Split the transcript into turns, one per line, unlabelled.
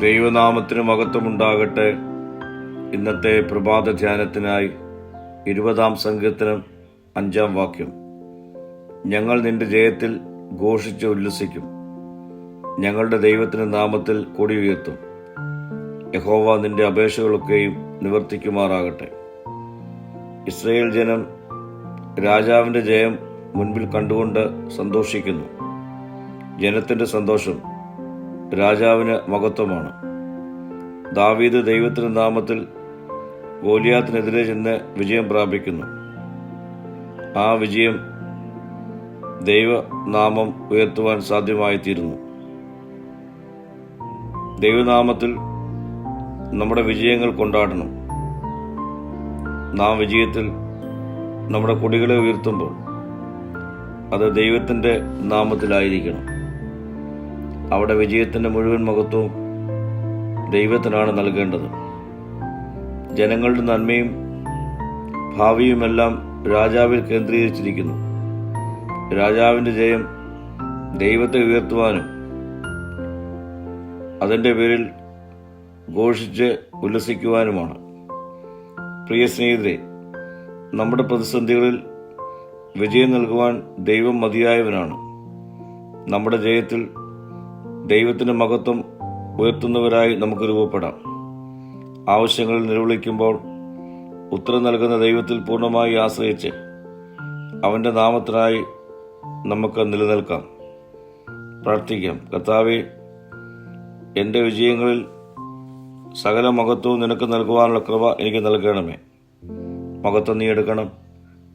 ദൈവനാമത്തിന് മഹത്വമുണ്ടാകട്ടെ. ഇന്നത്തെ പ്രഭാത ധ്യാനത്തിനായി ഇരുപതാം സങ്കീർത്തനം അഞ്ചാം വാക്യം. ഞങ്ങൾ നിന്റെ ജയത്തിൽ ഘോഷിച്ച് ഉല്ലസിക്കും. ഞങ്ങളുടെ ദൈവത്തിന് നാമത്തിൽ കൊടി ഉയർത്തും. യഹോവ നിന്റെ അപേക്ഷകളൊക്കെയും നിവർത്തിക്കുമാറാകട്ടെ. ഇസ്രയേൽ ജനം രാജാവിന്റെ ജയം മുൻപിൽ കണ്ടുകൊണ്ട് സന്തോഷിക്കുന്നു. ജനത്തിന്റെ സന്തോഷം രാജാവിന് മഹത്വമാണ്. ദാവീദ് ദൈവത്തിന്റെ നാമത്തിൽ ഗോലിയാത്തിനെതിരെ ചെന്ന് വിജയം പ്രാപിക്കുന്നു. ആ വിജയം ദൈവനാമം ഉയർത്തുവാൻ സാധ്യമായിത്തീരുന്നു. ദൈവനാമത്തിൽ നമ്മുടെ വിജയങ്ങൾ കൊണ്ടാടണം. നാം വിജയത്തിൽ നമ്മുടെ കൊടികളെ ഉയർത്തുമ്പോൾ അത് ദൈവത്തിന്റെ നാമത്തിലായിരിക്കണം. അവിടെ വിജയത്തിന്റെ മുഴുവൻ മഹത്വവും ദൈവത്തിനാണ് നൽകേണ്ടത്. ജനങ്ങളുടെ നന്മയും ഭാവിയുമെല്ലാം രാജാവിൽ കേന്ദ്രീകരിച്ചിരിക്കുന്നു. രാജാവിന്റെ ജയം ദൈവത്തെ ഉയർത്തുവാനും അതിന്റെ പേരിൽ ഘോഷിച്ച് ഉല്ലസിക്കുവാനുമാണ്. പ്രിയ സ്നേഹിതരെ നമ്മുടെ പ്രതിസന്ധികളിൽ വിജയം നൽകുവാൻ ദൈവം മതിയായവനാണ്. നമ്മുടെ ജയത്തിൽ ദൈവത്തിന്റെ മഹത്വം ഉയർത്തുന്നവരായി നമുക്ക് രൂപപ്പെടാം. ആവശ്യങ്ങൾ നിലവിളിക്കുമ്പോൾ ഉത്തരം നൽകുന്ന ദൈവത്തിൽ പൂർണമായി ആശ്രയിച്ച് അവന്റെ നാമത്തിനായി നമുക്ക് നിലനിൽക്കാം. പ്രാർത്ഥിക്കാം. കർത്താവെ എന്റെ വിജയങ്ങളിൽ സകല മഹത്വവും നിനക്ക് നൽകുവാനുള്ള കൃപ എനിക്ക് നൽകണമേ. മഹത്വം നീ എടുക്കണം.